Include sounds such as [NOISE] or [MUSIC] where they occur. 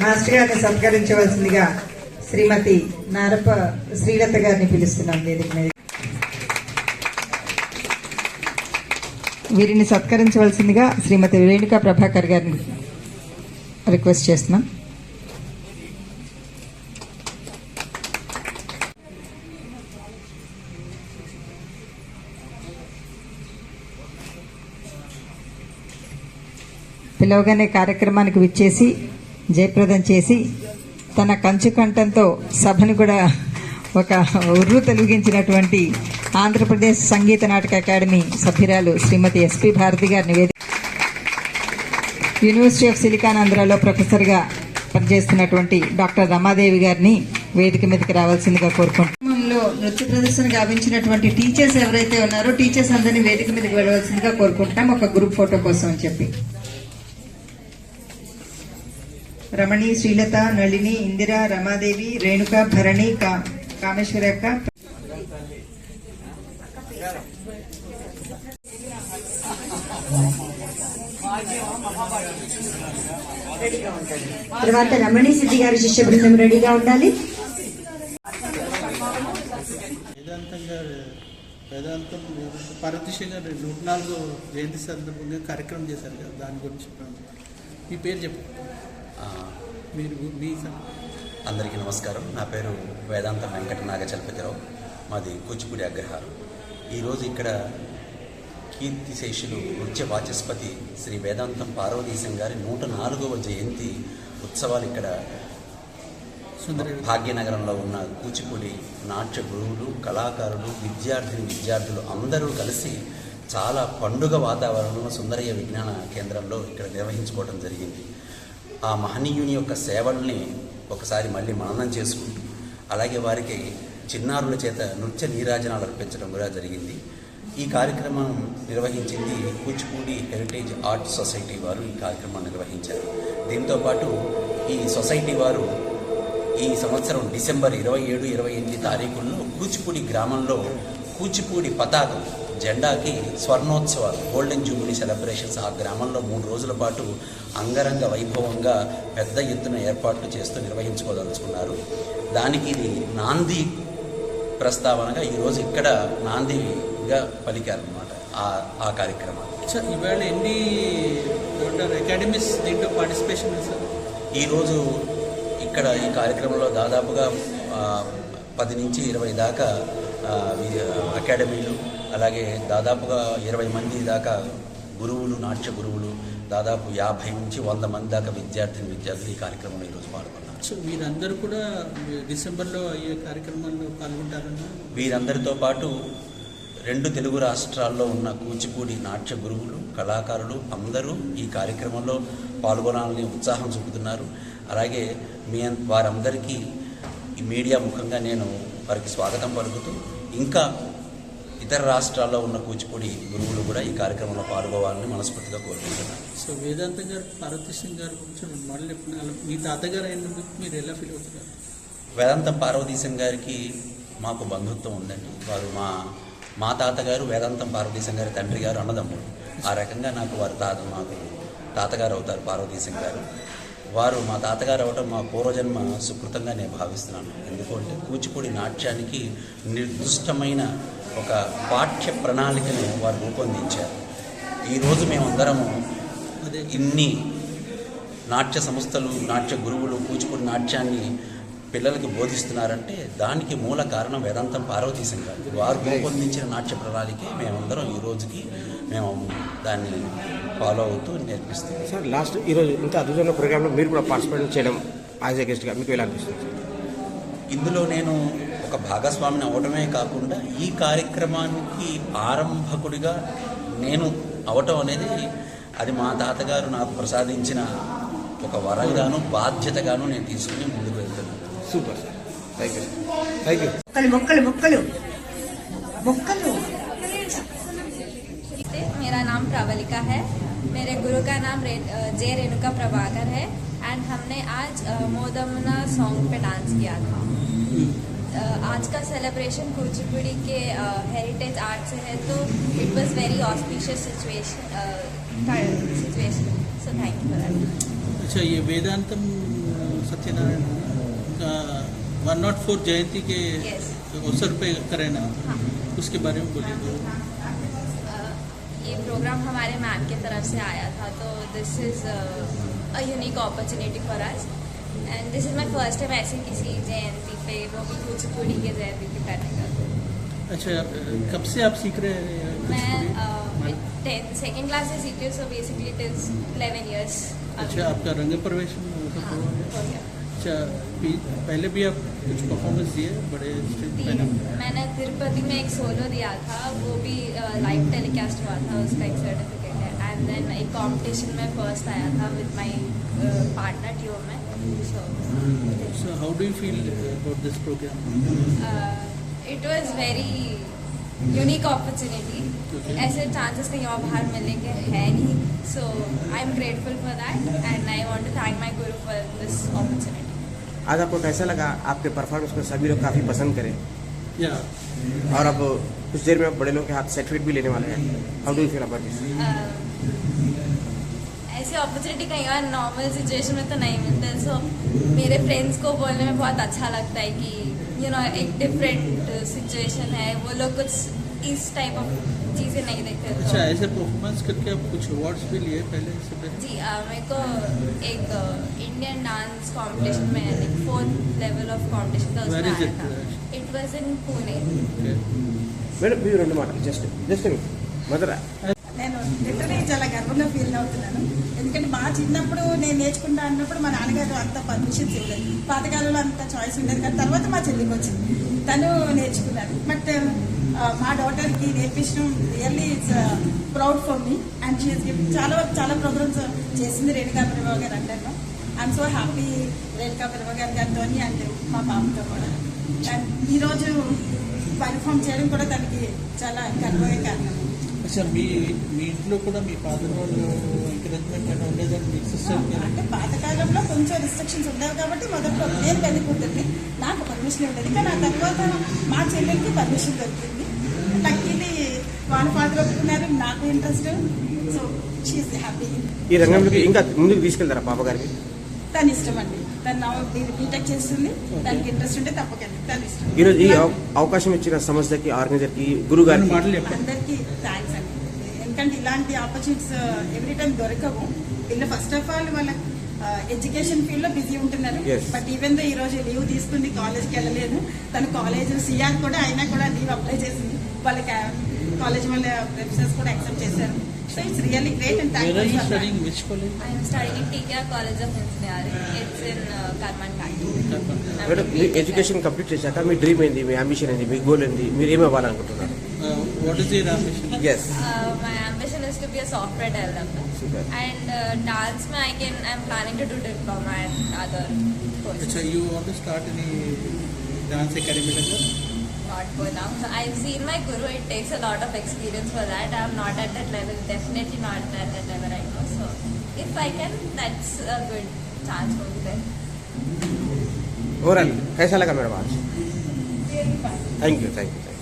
Master గారిని సత్కరించవలసిందిగా శ్రీమతి నారప శ్రీలత గారిని పిలుస్తున్నాం వేదిక మీద. వీరిని సత్కరించవలసిందిగా శ్రీమతి రేణుకా ప్రభాకర్ గారిని రిక్వెస్ట్ చేస్తున్నాం. పిలవగానే కార్యక్రమానికి విచ్చేసి జయప్రదం చేసి తన కంచు కంఠంతో సభను కూడా ఒక ఉర్రు తొలగించినటువంటి ఆంధ్రప్రదేశ్ సంగీత నాటక అకాడమీ సభ్యురాలు శ్రీమతి ఎస్పి భారతి గారి నివేదిక. యూనివర్సిటీ ఆఫ్ సిలికాన్ ఆంధ్రాలో ప్రొఫెసర్గా పనిచేస్తున్నటువంటి డాక్టర్ రమాదేవి గారిని వేదిక మీదకి రావాల్సిందిగా కోరుకుంటున్నాంలో నృత్య ప్రదర్శన గావించినటువంటి టీచర్స్ ఎవరైతే ఉన్నారో టీచర్స్ అందరినీ వేదిక మీదకి వెళ్ళవలసిందిగా కోరుకుంటున్నాం. ఒక గ్రూప్ ఫోటో కోసం అని చెప్పి. రమణి శ్రీలత నళిని ఇందిర రమాదేవి రేణుక భరణి కా- కామేశ్వరక్క తర్వాత రమణి సిద్ధి గారి శిష్య బృందం రెడీగా ఉండాలి. వేదాంతం గారు వేదాంతం పార్వతీశ గారు నూట నాలుగో జయంతి సందర్భంగా కార్యక్రమం చేశారు కదా దాని గురించి చెప్పండి. మీ పేరు చెప్పు ఆ, మీరు మీ అందరికీ నమస్కారం. నా పేరు వేదాంత వెంకట నాగ చలపతిరావు మాది కూచిపూడి అగ్రహారం. ఈరోజు ఇక్కడ కీర్తిశేషులు నృత్య వాచస్పతి శ్రీ వేదాంతం పార్వతీశం గారి నూట నాలుగవ జయంతి ఉత్సవాలు ఇక్కడ సుందర భాగ్యనగరంలో ఉన్న కూచిపూడి నాట్య గురువులు కళాకారులు విద్యార్థిని విద్యార్థులు అందరూ కలిసి చాలా పండుగ వాతావరణంలో సుందరయ్య విజ్ఞాన కేంద్రంలో ఇక్కడ నిర్వహించుకోవడం జరిగింది. ఆ మహనీయుని యొక్క సేవల్ని ఒకసారి మళ్ళీ మననం చేసుకుంటూ అలాగే వారికి చిన్నారుల చేత నృత్య నీరాజనాలు అర్పించడం కూడా జరిగింది. ఈ కార్యక్రమం నిర్వహించింది కూచిపూడి హెరిటేజ్ ఆర్ట్ సొసైటీ వారు ఈ కార్యక్రమాన్ని నిర్వహించారు. దీంతోపాటు ఈ సొసైటీ వారు ఈ సంవత్సరం డిసెంబర్ ఇరవై ఏడు ఇరవై ఎనిమిది తారీఖుల్లో కూచిపూడి గ్రామంలో కూచిపూడి పతాకం జెండాకి స్వర్ణోత్సవాలు గోల్డెన్ జూబిలీ సెలబ్రేషన్స్ ఆ గ్రామంలో మూడు రోజుల పాటు అంగరంగ వైభవంగా పెద్ద ఎత్తున ఏర్పాట్లు చేస్తూ నిర్వహించుకోదలుచుకున్నారు. దానికి ఇది నాంది ప్రస్తావనగా ఈరోజు ఇక్కడ నాందిగా పలికారనమాట ఆ ఆ కార్యక్రమాలు. అచ్చా, ఇవాళ ఎన్ని అకాడమీస్ దీంట్లో పార్టిసిపేషన్ సార్? ఈరోజు ఇక్కడ ఈ కార్యక్రమంలో దాదాపుగా పది నుంచి ఇరవై దాకా అకాడమీలు అలాగే దాదాపుగా ఇరవై మంది దాకా గురువులు నాట్య గురువులు దాదాపు యాభై నుంచి వంద మంది దాకా విద్యార్థిని విద్యార్థులు ఈ కార్యక్రమంలో ఈరోజు పాల్గొన్నారు. సో మీరందరూ కూడా డిసెంబర్లో అయ్యే కార్యక్రమాల్లో పాల్గొంటారన్నా? వీరందరితో పాటు రెండు తెలుగు రాష్ట్రాల్లో ఉన్న కూచిపూడి నాట్య గురువులు కళాకారులు అందరూ ఈ కార్యక్రమంలో పాల్గొనాలని ఉత్సాహం చూపుతున్నారు. అలాగే మీ వారందరికీ ఈ మీడియా ముఖంగా నేను వారికి స్వాగతం పలుకుతూ ఇంకా ఇతర రాష్ట్రాల్లో ఉన్న కూచిపూడి గురువులు కూడా ఈ కార్యక్రమంలో పాల్గొవాలని మనస్ఫూర్తిగా కోరుకుంటున్నాను. సో వేదాంతం గారు పార్వతీ సింగ్ గారి గురించి మళ్ళీ మీ తాతగారు అయినందుకు మీరు ఎలా ఫీల్ అవుతున్నారు? వేదాంతం పార్వతీశం గారికి మాకు బంధుత్వం ఉందండి. వారు మా మా తాతగారు వేదాంతం పార్వతీశం గారి తండ్రి గారు అన్నదమ్ముడు ఆ రకంగా నాకు వారి తాత మాకు తాతగారు అవుతారు పార్వతీశం గారు. వారు మా తాతగారు అవటం మా పూర్వజన్మ సుకృతంగా నేను భావిస్తున్నాను. ఎందుకంటే కూచిపూడి నాట్యానికి నిర్దిష్టమైన ఒక పాఠ్య ప్రణాళికను వారు రూపొందించారు. ఈరోజు మేమందరము అదే. ఇన్ని నాట్య సంస్థలు నాట్య గురువులు కూచిపూడి నాట్యాన్ని పిల్లలకి బోధిస్తున్నారంటే దానికి మూల కారణం వేదాంతం పార్వతీశం గారు వారు రూపొందించిన నాట్య ప్రణాళికే మేమందరం ఈ రోజుకి మేము దాన్ని ఫాలో అవుతూ నేర్పిస్తున్నాం సార్ లాస్ట్ ఈరోజు ఇంత అద్భుతమైన ప్రోగ్రాంలో మీరు కూడా పార్టిసిపేట్ చేయడం యాజ్ ఎ గెస్ట్గా మీకు ఎలా అనిపిస్తుంది? ఇందులో నేను ఒక భాగస్వామిని అవటమే కాకుండా ఈ కార్యక్రమానికి ఆరంభకుడిగా నేను అవటం అనేది అది మా తాతగారు నాకు ప్రసాదించిన ఒక వరంగాను బాధ్యతగాను నేను తీసుకుని ముందుకు వెళ్తున్నాను. Super sir thank you thank you మొక్కలు మొక్కలు మొక్కలు. नाम जे रेणुका प्रभाकर है एंड हमने आज मोदमना सॉन्ग पे डांस किया था। आज का सेलिब्रेशन कुचिपुड़ी के हेरिटेज आर्ट से है तो it was very auspicious situation situation so thank you अच्छा ये वेदांतम सत्यनारायण का वन नॉट फोर जयंती के Yes. अवसर पे करें ना? हाँ। उसके बारे में बोलिए। तो अ, ये प्रोग्राम हमारे मैम की तरफ़ से आया था तो this is a unique opportunity for us and this is my first time ऐसे किसी जयंती पे वो भी कुचिपुड़ी के जयंती पे करने का। अच्छा कब से आप सीख रहे हैं मैं टेंथ सेकेंड क्लास से सीखती हूँ so basically it is eleven years अच्छा आपका रंग प्रवेश हाँ हो गया। अच्छा पहले भी आप कुछ परफॉर्मेंस दिए? बड़े? मैंने तिरुपति में एक सोलो दिया था वो भी लाइव टेलीकास्ट हुआ था उसका एक सर्टिफिकेट है। एंड देन एक कंपटीशन में फ़र्स्ट आया था विद माय पार्टनर टीओ में so how do you feel about this program? It was very unique opportunity ऐसे चांसेस कहीं और बाहर मिलने के है नहीं. So I am grateful for that and I want to thank my guru for this आज आपको कैसा लगा? आपके परफॉर्मेंस को सभी लोग काफ़ी पसंद करें। Yeah. और अब कुछ देर में आप बड़े लोग के हाथ सर्टिफिकेट भी लेने वाले हैं। How do you feel about this ऐसी अपॉर्चुनिटी कहीं और नॉर्मल सिचुएशन में तो नहीं मिलते। सो मेरे फ्रेंड्स को बोलने में बहुत अच्छा लगता है कि यू नो एक डिफरेंट सिचुएशन है। वो लोग कुछ इस टाइप ऑफ़ चीज़ें नहीं देखते तो अच्छा ऐसे परफॉर्मेंस करके आप कुछ अवार्ड्स भी लिए पहले इससे पहले जी अ, मेरे को एक इंडियन डांस कंपटीशन में like fourth level of competition था Where उसमें is आया it? था it was in Pune Okay. Madam మీరు రెండు మాటలు జస్ట్ జస్ట్ మొదట నేను లిటరలీ చాలా గర్వంగా ఫీల్ అవుతున్నాను ఎందుకంటే మా చిన్నప్పుడు నేను నేర్చుకుంటా అన్నప్పుడు మా నాన్నగారు అంత పర్మిషన్స్ ఇవ్వలేదు పాతకాలంలో అంత చాయిస్ ఉండేది కానీ తర్వాత మా చెల్లికి వచ్చింది తను నేర్చుకున్నాను బట్ మా డాటర్కి నేర్పించడం really it's proud for me and she is gift చాలా చాలా ప్రోగ్రామ్స్ చేసింది రేణుకా ప్రభావ గారు అంటారు ఐఎమ్ సో హ్యాపీ రేణుకా ప్రభావ గారి గారితో అండ్ మా పాపతో కూడా. అండ్ ఈరోజు పర్ఫామ్ చేయడం కూడా తనకి చాలా గర్వమే కారణం. మీ మీ ఇంట్లో కూడా మీ ఫాదర్ వాళ్ళు ఎంకరేజ్మెంట్ అని ఉండేదని మీ సిస్టర్ అంటే పాతకాలంలో కొంచెం రిస్ట్రిక్షన్స్ ఉండేవి కాబట్టి మొదట్లో నేను పెళ్ళి కూతుర్ని నాకు పర్మిషన్ ఉండేది. కానీ ఆ తర్వాత మా చెల్లెలకి పర్మిషన్ దొరికింది. లక్కీలీ వాళ్ళ ఫాదర్ ఒప్పుకున్నారు. నాకు ఇంట్రెస్ట్. సో హ్యాపీ ఈ రంగంలోకి ఇంకా ముందుకు తీసుకెళ్తారా పాప గారికి? తన ఇష్టం అండి తను నా బీటెక్ చేస్తుంది. తనకి ఇంట్రెస్ట్ ఉంటే తప్పకండి తన ఇష్టం. ఈరోజు ఈ అవ- అవకాశం ఇచ్చిన సంస్థకి ఆర్గనైజర్కి గురువు గారికి అందరికీ థ్యాంక్స్ అండి. ఎందుకంటే ఇలాంటి ఆపర్చునిటీస్ ఎవ్రీ టైం దొరకవు. వీళ్ళు ఫస్ట్ ఆఫ్ ఆల్ వాళ్ళ ఎడ్యుకేషన్ ఫీల్డ్లో బిజీ ఉంటున్నారు. బట్ ఈవెన్ దో ఈ రోజు లీవ్ తీసుకుంది కాలేజ్కి వెళ్ళలేదు. తను కాలేజ్ సిఆర్ కూడా అయినా కూడా లీవ్ అప్లై చేసింది. వాళ్ళ కాలేజ్ వాళ్ళ వెబ్సైట్స్ కూడా యాక్సెప్ట్ చేశారు so it's really great and are you thank studying which college I am studying in TKR College of Engineering. It's in uh, Karmanghat. Madam me education complete చేశాక మీ dream ఏంది మీ ambition ఏంది మీ goal ఏంది మీరు ఏమి అవ్వాలనుకుంటున్నారు what is your ambition yes Uh, my ambition is to be a software developer. Super. And uh, dance, mein I can. I'm planning to do diploma and other courses. అచ్చా you want to start any dance academy దగ్గర Not for now. So [LAUGHS] I've seen my guru. It takes a lot of experience for that. I'm not at that level. Definitely not at that level right now. So if I can, that's a good chance for me then. Overall कैसा लगा मेरा बात thank you thank you